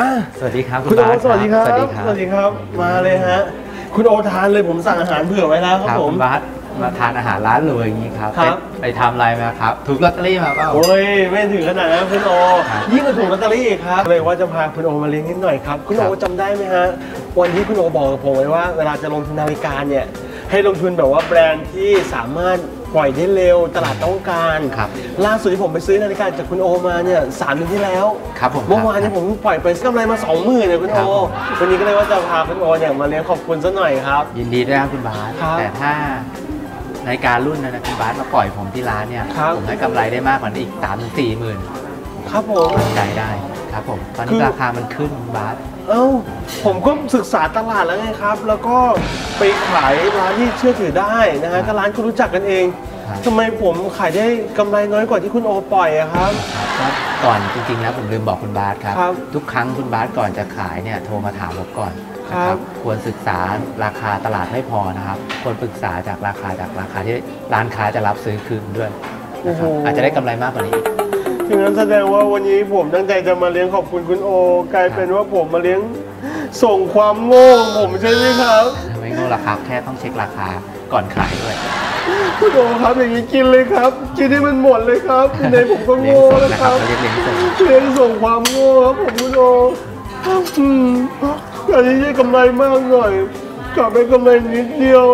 อะสวัสดีครับคุณโอบาสสวัสดีครับ สวัสดีครับ สวัสดีครับ มาเลยฮะ คุณโอทานเลยผมสั่งอาหารเผื่อไว้แล้วคครัรับบผคุมณบาสมาทานอาหารร้านรวยอย่างนี้ครับครับไปไปทำอะไรมาครับ ถูกลอตเตอรี่มาเปล่าโอ้ย ไม่ถึงขนาดนั้นคุณโอครับยิ่งกว่าถูกลอตเตอรี่อีกครับ เลยว่าจะพาคุณโอมาเลี้ยงนิดหน่อยครับ คุณโอครับจำได้ไหมฮะ วันที่คุณโอบอกกับผมไว้ว่าเวลาจะลงทุนนาฬิกาเนี่ย ให้ลงทุนแบบว่าแบรนด์ที่สามารถปล่อยได้เร็วตลาดต้องการครับล่าสุดที่ผมไปซื้อนาฬิกาจากคุณโอมาเนี่ยสามเดือนที่แล้วครับผมเมื่อวานเนี้ผมปล่อยไปกำไรมาสองหมื่นเนี่ยคุณครัโอบวันนี้ก็เลยว่าจะพาคุณโอเนี่ยมาเลี้ยงขอบคุณซะหน่อยครับ ยินดีด้วยครับคุณบาสครับแต่ถ้าในการรุ่นนั้นนะคุณบาสมาปล่อยผมที่ร้านเนี่ยครับผมให้กำไรได้มากกว่านี้อีก3ามถึงสี่หมื่นครับผมใจได้ ครับผมตอนคืนี้อ ราคามันขึ้นคุณบาสเอ้าผมก็ศึกษาตลาดแล้วไงครับ แล้วก็ไปขายร้านที่เชื่อถือได้นะฮะก็ร้านคุณรู้จักกันเองครับทำไมผมขายได้กำไรน้อยกว่าที่คุณโอปล่อยอะครับครับก็ก่อนจริงๆแล้วผมลืมบอกคุณบาสครับ ครับทุกครั้งคุณบาสก่อนจะขายเนี่ยโทรมาถามผมก่อนนะคครัรับ บควรศึกษาราคาตลาดไม่พอนะครับ ควรปรึกษาจากราคาจากราคาที่ร้านค้าจะรับซื้อคืนด้วยนะครับโอ้โห อาจจะได้กำไรมากกว่านี้อีก ถึงนั้นแสดงว่าวันนี้ผมตั้งใจจะมาเลี้ยงขอบคุณคุณโอ กลายเป็นว่าผมมาเลี้ยงส่งความโง่ของผมใช่ไหมครับไม่โง่ราคาแค่ต้องเช็คราคาก่อนขายด้วยคุณโอครับอย่างนี้กินเลยครับ กินให้มันหมดเลยครับในผมก็เลี้ยงโง่สดแล้วนะคครัรับบเราเรียกเลี้ยงสดเลี้ยงส่งความโง่ครับผมคุณโออืมอันนี้ได้กำไรมากหน่อยกลับไปกำไรนิดเดียว